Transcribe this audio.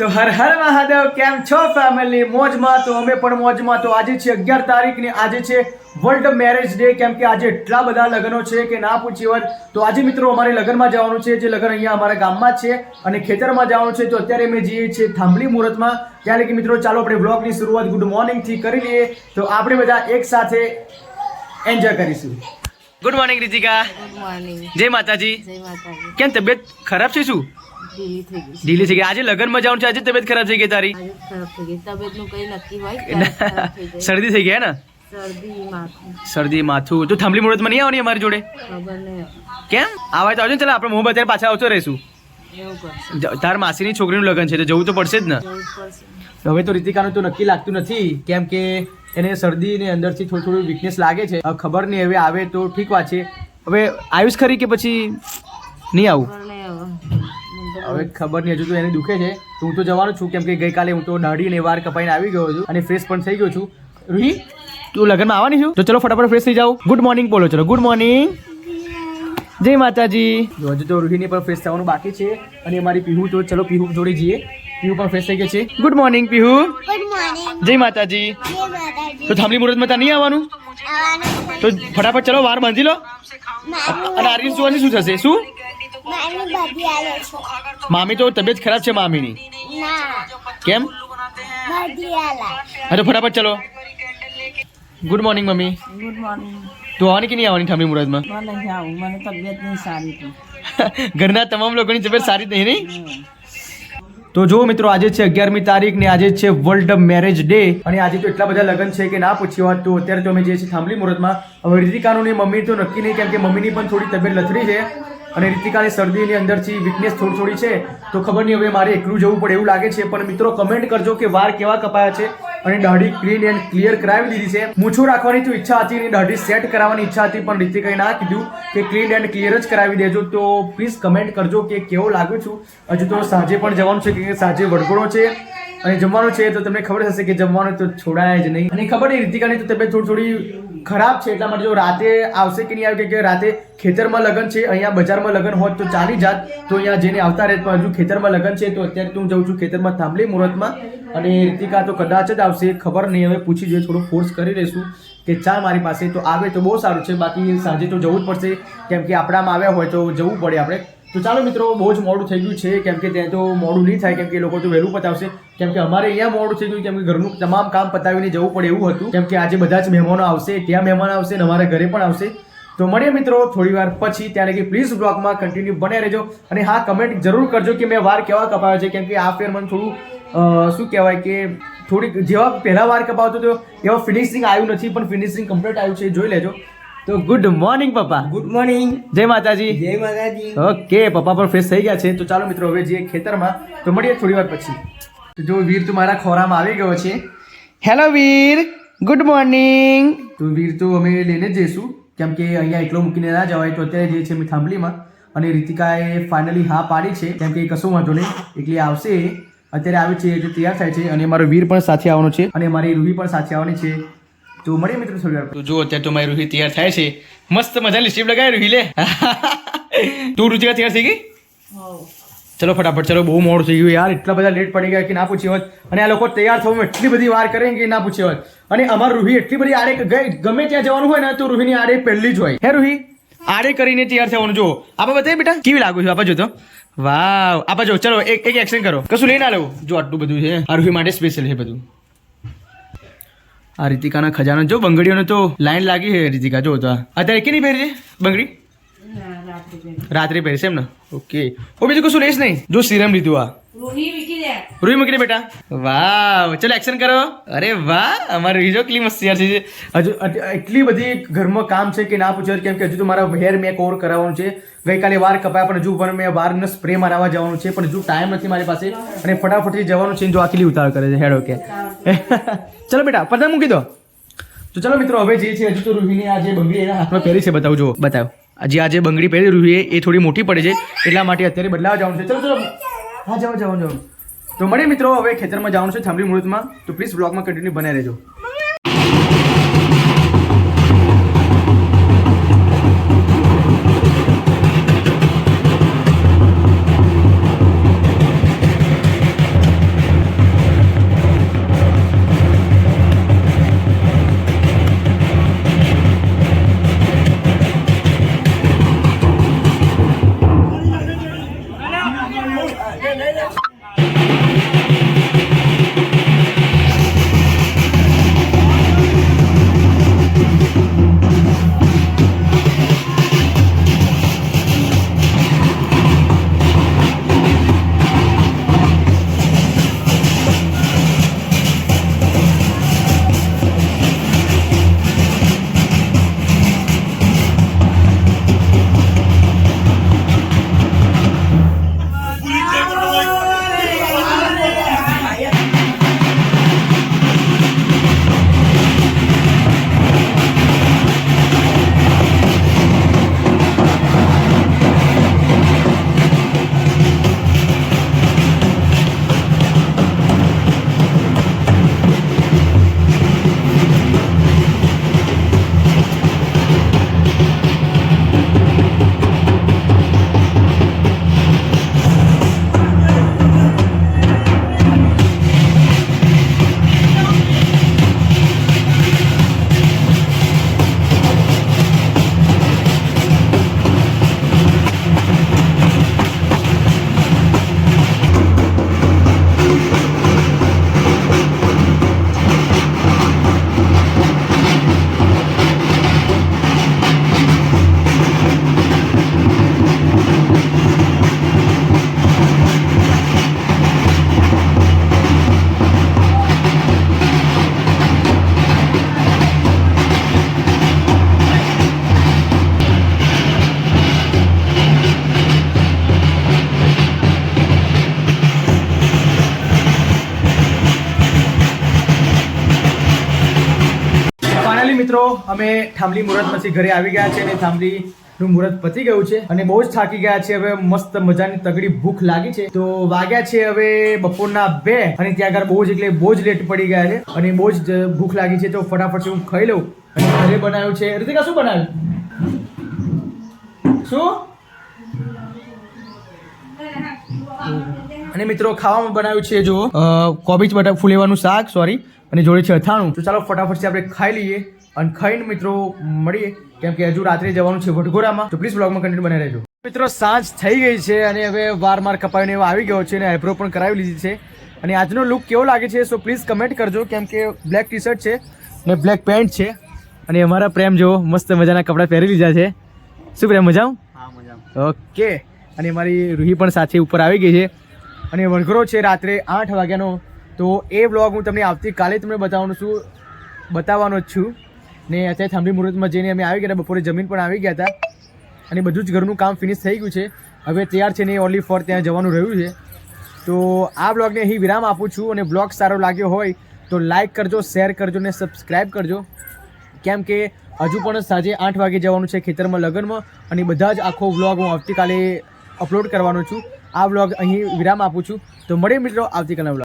તો હર હર મહાદેવ કેમ છો ફેમિલી મોજમાં તો અમે પણ મોજમાં. તો આજે છે અગિયાર તારીખ ને આજે છે વર્લ્ડ મેરેજ ડે કેમ કે આજે એટલા બધા લગ્નો છે કે ના પૂછી વાત. તો આજે મિત્રો અમારે લગ્નમાં જવાનું છે જે લગ્ન અહીંયા અમારા ગામમાં છે અને ખેતરમાં જવાનું છે. તો અત્યારે અમે જઈએ છીએ થાંભલી મુહૂર્તમાં. ત્યારે કે મિત્રો ચાલો આપણે વ્લોગની શરૂઆત ગુડ મોર્નિંગથી કરી લઈએ. તો આપણે બધા એક સાથે એન્જોય કરીશું. Good morning Ritika good morning જય માતાજી. જય માતાજી. કેમ તબિયત ખરાબ છે શું? ઢીલી થઈ ગઈ આજે લગ્નમાં જવાનું છે? આજે તબિયત ખરાબ થઈ ગઈ તારી? ખરાબ થઈ ગઈ. તબિયતનું કઈ નક્કી હોય શરદી થઈ ગયા ને? શરદી માથું. તું થાંભલી મુહૂર્તમાં નહીં આવવાની અમારી જોડે. કેમ? આવાય તો આવજો ને ચાલો આપણે મોહ બતાવીને પાછા આવતો રહીશું. તાર માસીની છોકરીનું લગ્ન છે તો જવું તો પડશે જ ને. હવે તો રીતિકાનું તો નક્કી લાગતું નથી કેમ કે એને શરદી ને અંદરથી થોડું થોડું વીકનેસ લાગે છે. ખબર નહીં હવે આવે તો ઠીક વાત છે હવે આયુષ ખરી કે પછી નહીં આવું? હવે ખબર નહીં હજુ તો એને દુખે છે. તો હું તો જવાનો છું કેમ કે ગઈકાલે હું તો દાઢી ને વાર કપાઈને આવી ગયો છું અને ફ્રેશ પણ થઈ ગયો છું. રૂહી તું લગ્નમાં આવવાની છું? તો ચલો ફટાફટ ફ્રેશ થઈ જાઓ. ગુડ મોર્નિંગ બોલો ચલો. ગુડ મોર્નિંગ જય માતાજી. હજુ તો રૂહીને પણ ફ્રેશ થવાનું બાકી છે અને અમારી પીહુ તો ચલો પીહુ જોડે જઈએ. પીહુ પણ ફ્રેશ થઈ ગયો છે. Good morning Pihu. જય માતાજી. તો થાંભલી મુહૂર્તમાં ત્યાં નહીં આવવાનું? તો ફટાફટ ચલો વાર બાંધી લો. અને આર્યન જોવાની શું થશે? શું? મારી ભાભી આલે છે. મામી તો તબિયત ખરાબ છે મામીની. ના. કેમ? ભાભી આલા. હા તો ફટાફટ ચલો. Good morning mummy. Good morning તું આવવાની કે નહીં આવવાની થાંભલી મુહૂર્તમાં મને નહીં આવું. મને તબિયત નહીં સારી હતી. ઘરના તમામ લોકોની તબિયત સારી જ નહીં નહીં? તો જો મિત્રો આજે છે અગિયારમી તારીખ ને આજે છે વર્લ્ડ મેરેજ ડે અને આજે તો એટલા બધા લગ્ન છે કે ના પૂછ્યું વાત તો અત્યારે તો અમે જઈએ છે થાંભલી મુહૂર્તમાં હવે રીતિકાનું મમ્મી તો નક્કી નહીં કેમ કે મમ્મીની પણ થોડી તબિયત લથડી છે. અને રીતિકાની શરદીની અંદરથી વીકનેસ થોડી થોડી છે, તો ખબર નહીં હવે મારે એકલું જવું પડે એવું લાગે છે, પણ મિત્રો કમેન્ટ કરજો કે વાર કેવા કપાયા છે. અને દાઢી ક્લીન એન્ડ ક્લિયર કરાવી દીધી છે. મૂછો રાખવાની તો ઈચ્છા હતી અને દાઢી સેટ કરાવવાની ઈચ્છા હતી, પણ રીતિકાએ ના કીધું કે ક્લીન એન્ડ ક્લિયર જ કરાવી દેજો. તો પ્લીઝ કમેન્ટ કરજો કે કેવો લાગ્યો છું. હજુ તો સાંજે પણ જવાનું છે કે સાંજે વડગોળો છે. અને જમવાનું છે તો તમને ખબર હશે કે જમવાનું તો છોડાય જ નહીં. અને ખબર નહીં રીતિકાની તો તબિયત થોડી થોડી ખરાબ છે એટલા માટે જો રાતે આવશે કે નહીં આવે કે રાતે ખેતરમાં લગ્ન છે, અહીંયા બજારમાં લગ્ન હોત તો ચાલી જાત. તો અહીંયા જઈને આવતા રહેત પણ હજુ ખેતરમાં લગ્ન છે, તો અત્યારે તો હું જઉં છું ખેતરમાં થાંભલી મુહૂર્તમાં. અને રીતિકા તો કદાચ જ આવશે, ખબર નહીં. હવે પૂછી જોઈએ, થોડું ફોર્સ કરી લઈશું કે ચાલ મારી પાસે. તો આવે તો બહુ સારું છે. બાકી સાંજે તો જવું જ પડશે. કેમ કે આપણામાં આવ્યા હોય તો જવું પડે આપણે. તો ચાલો મિત્રો, બહુ જ મોડું થઈ ગયું છે. કેમ કે ત્યાં તો મોડું નહીં થાય, કેમ કે એ લોકો તો વહેલું પતાવશે. કેમ કે અમારે અહીંયા મોડું થઈ ગયું, કેમ કે ઘરનું તમામ કામ પતાવીને જવું પડે એવું હતું. કેમ કે આજે બધા જ મહેમાનો આવશે, ત્યાં મહેમાન આવશે અને અમારા ઘરે પણ આવશે. તો મળીએ મિત્રો થોડી વાર પછી. ત્યારે કે પ્લીઝ બ્લોગમાં કન્ટિન્યુ બને રહેજો. અને હા કમેન્ટ જરૂર કરજો કે મેં વાર કેવા કપાવ્યા છે. કેમ કે આ ફેર મને થોડું શું કહેવાય કે થોડીક જેવા પહેલા વાર કપાવતો તો એવા ફિનિશિંગ આવ્યું નથી, પણ ફિનિશિંગ કમ્પ્લીટ આવ્યું છે. જોઈ લેજો. તો good morning papa. Good morning જય માતાજી. જય માતાજી. ઓકે પપ્પા પણ ફ્રેશ થઈ ગયા છે. તો ચાલો મિત્રો હવે જઈએ ખેતરમાં. તો મળીએ થોડી વાર પછી. તો જો વીર તો મારા ખોરામાં આવી ગયો છે. હેલો વીર. ગુડ મોર્નિંગ તો વીર તો અમે લઈને જ જઈશું. કેમ કે અહીંયા એકલો મૂકીને ના જવાય તો અત્યારે જઈએ છીએ મેં થાંભલીમાં. અને રીતિકાએ ફાઇનલી હા પાડી છે. કેમ કે કશું વાંધો નહીં. એટલે આવશે. અત્યારે આવે છે એટલે તૈયાર થાય છે. અને મારો વીર પણ સાથે આવવાનો છે. અને મારી રૂહી પણ સાથે આવવાની છે. તો મળીએ મિત્રો થોડી વાર તો જો અત્યારે તો મારી રૂહી તૈયાર થાય છે. મસ્ત મજાની સ્ટીપ લગાવી રૂહી લે. તું રૂચિકા તૈયાર થઈ ગઈ? ચલો ફટાફટ ચલો બહુ મોડું થઈ ગયું યાર. એટલા બધા લેટ પડી ગયા કે ના પૂછી હોત. અને આ લોકો તૈયાર થવું એટલી બધી વાર કરે કે ના પૂછી હોત. અને અમારું રૂહી એટલી બધી આડે ગઈ ગમે ત્યાં જવાનું હોય ને તો રૂહીની આડે પહેલી જ હોય. હે રૂહી? આડે કરીને તૈયાર થવાનું જો આપણે બતાવી બેટા કેવી લાગુ છું? આપણે જો તો. વાવ. આપા જો ચલો એક એક એક્શન કરો. કશું લઈને આલો જો આટલું બધું છે. આ રૂહી માટે સ્પેશિયલ છે બધું. આ રીતિકાના ખજાનો. જો બંગડીઓને તો લાઈન લાગી છે, રીતિકા, જો તો. અત્યારે કેની પહેરી છે બંગડી? રાત્રે પહેરશે એમ ને? ઓકે ઓ બીજું કશું લઈશ નહીં. જો સિરમ લીધું આ. રૂહી મૂકી દે. બેટા. વાવ. ચલો એક્શન કરો. અરે વાહ અમારે રીજો કેટલી મસ્ત યાર છે. હજુ એટલી બધી ઘરમાં કામ છે કે ના પૂછો કેમ કે હજુ તો મારા હેર મેક ઓવર કરાવવાનું છે. ગઈકાલે વાર કપાયા પણ હજુ પણ મેં વારનો સ્પ્રે મારવા જવાનું છે. પણ હજુ ટાઈમ નથી મારી પાસે. અને ફટાફટથી જવાનું છે જો આ ઉતાર કરે છે હેડ ઓકે ચલો બેટા પતંગ મૂકી દો. તો ચલો મિત્રો હવે જે છે હજુ તો રૂહીની આ જે બંગડી એના હાથમાં પહેરી છે બતાવો. જો આજે બંગડી પહેરી છે, એ થોડી મોટી પડે છે, એટલા માટે અત્યારે બદલાવા જવાનું છે. ચલો ચલો. હા જવા જવાનું જવાનું તો મળીએ મિત્રો, હવે ખેતરમાં જવાનું છે, થાંભલી મુહૂર્તમાં. તો પ્લીઝ બ્લોગમાં કન્ટિન્યુ બનાવી રહેજો. મિત્રો, અમે થાંભલી મુહૂર્ત પછી ઘરે આવી ગયા છે અને થાંભલી નું મુહૂર્ત પતી ગયું છે અને બહુ જ થાકી ગયા છે હવે મસ્ત મજાની તગડી ભૂખ લાગી છે. તો વાગ્યા છે હવે બપોરના બે અને ત્યાં આગળ બહુ જ એટલે બહુ જ લેટ પડી ગયા છે અને બહુ જ ભૂખ લાગી છે. તો ફટાફટ હું ખાઈ લઉં? અને ઘરે બનાવ્યું છે. રીતિકા, શું બનાવ્યું? શું? અને મિત્રો ખાવામાં બનાવ્યું છે જો કોબીજ બટા ફુલેવાનું શાક સોરી અને જોડે છે અથાણું. તો ચાલો ફટાફટથી આપણે ખાઈ લઈએ અને ખાઈને મિત્રો મળીએ કેમ કે હજુ રાત્રે જવાનું છે વડઘોડામાં તો પ્લીઝ બ્લોગમાં કન્ટિન્યુ બને રહેજો. મિત્રો સાંજ થઈ ગઈ છે અને હવે વાર માર કપાવીને એવો આવી ગયો છે અને આઈબ્રો પણ કરાવી લીધી છે. અને આજનો લુક કેવો લાગે છે સો પ્લીઝ કમેન્ટ કરજો કેમ કે બ્લેક ટી શર્ટ છે અને બ્લેક પેન્ટ છે. અને અમારા પ્રેમ જો મસ્ત મજાના કપડાં પહેરી લીધા છે. શું પ્રેમ મજા ઓકે અને મારી રૂહી પણ સાથે ઉપર આવી ગઈ છે. અને વણઘરો છે રાત્રે આઠ વાગ્યાનો. તો એ વ્લોગ હું તમને આવતીકાલે તમને બતાવવાનો છું, બતાવવાનો જ છું. ને અત્યારે થાંભલી મુહૂર્તમાં જઈને અમે આવી ગયા, બપોરે જમીન પણ આવી ગયા હતા. અને બધું જ ઘરનું કામ ફિનિશ થઈ ગયું છે. હવે તૈયાર છે ને ઓનલી ફોર ત્યાં જવાનું રહ્યું છે. તો આ બ્લોગને અહીં વિરામ આપું છું અને બ્લોગ સારો લાગ્યો હોય તો લાઈક કરજો શેર કરજો ને સબસ્ક્રાઈબ કરજો. કેમ કે હજુ પણ સાંજે આઠ વાગે જવાનું છે ખેતરમાં લગ્નમાં અને બધા જ આખો વ્લોગ હું આવતીકાલે અપલોડ કરવાનો છું. આ વ્લોગ અહીં વિરામ આપું છું. તો મળીએ મિત્રો આવતીકાલના વ્લોગ